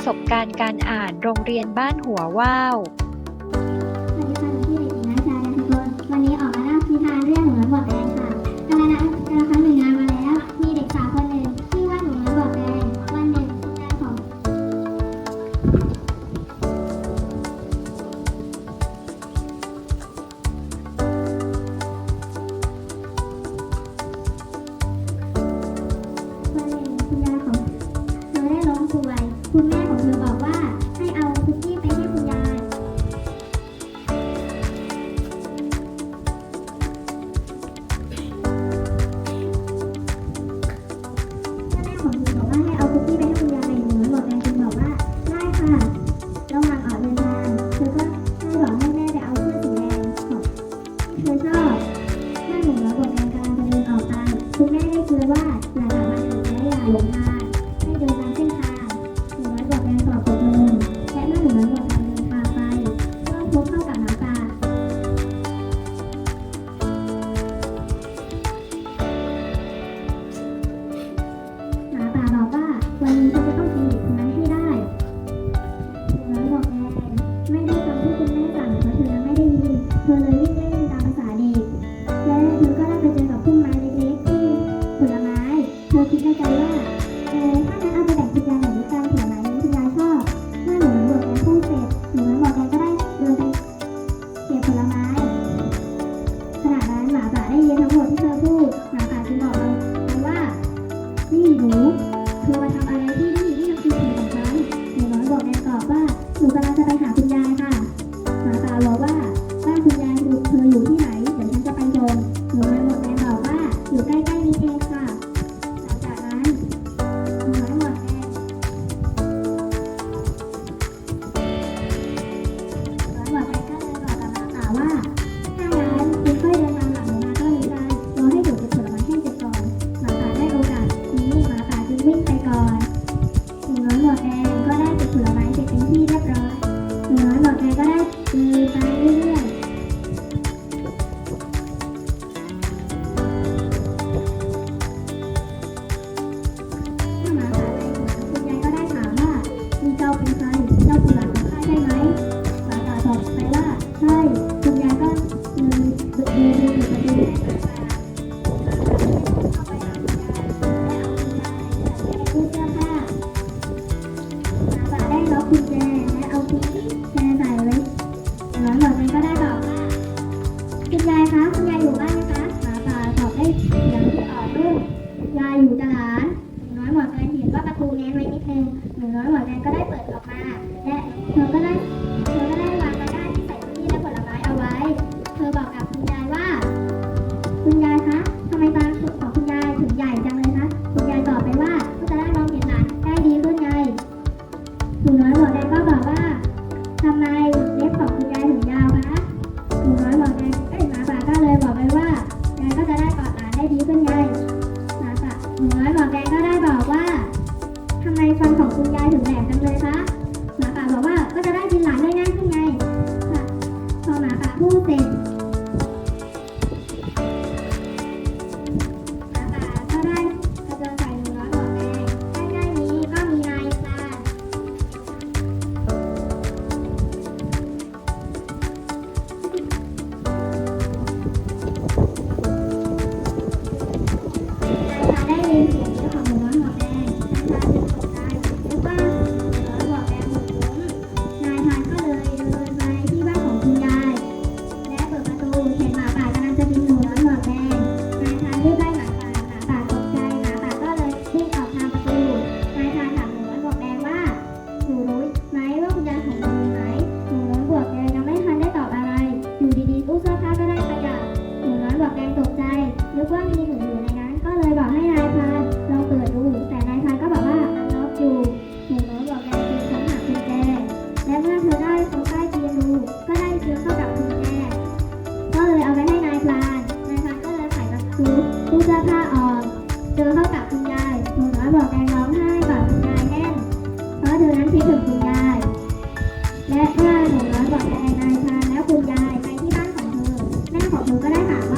ประสบการณ์การอ่านโรงเรียนบ้านหัวว่าว สวัสดีค่ชื่อหญิงนัชชานันทพวันนี้ออกมาเล่านิทานเรื่องหนูอยบอดดค่ะกาะกาลครั้งหนึ่งนแล้ว มีเด็กสาวคนหนึ่งชื่อว่าหนูอยบอดดวันหนึ่งงานของวันหนึ่คุณยายของเธอได้ล้มป่วยคุณแม่ Apple Baby. ใจนึกว่ามีถุงอยู่ในนั้น ก็เลยบอกให้นายพรานลองเปิดดู แต่นายพรานก็บอกว่าล็อกอยู่หนูน้อยบอกนายคือทั้งหักกุญแจและเมื่อเธอได้ลงใต้เตียงดู ก็ได้เจอเข้ากับกุญแจก็เลยเอาไปให้นายพรานนายพรานก็เลยไขประตูตู้เสื้อผ้าออก เจอเข้ากับคุณยายหนูน้อยบอกแกร้องไห้กอดคุณยายแน่นเพราะเธอนั้นคิดถึงคุณยายและเมื่อหนูน้อยบอกแกนายพรานแล้วคุณยายไปที่บ้านของเธอแม่ของเธอก็ได้ถามว่า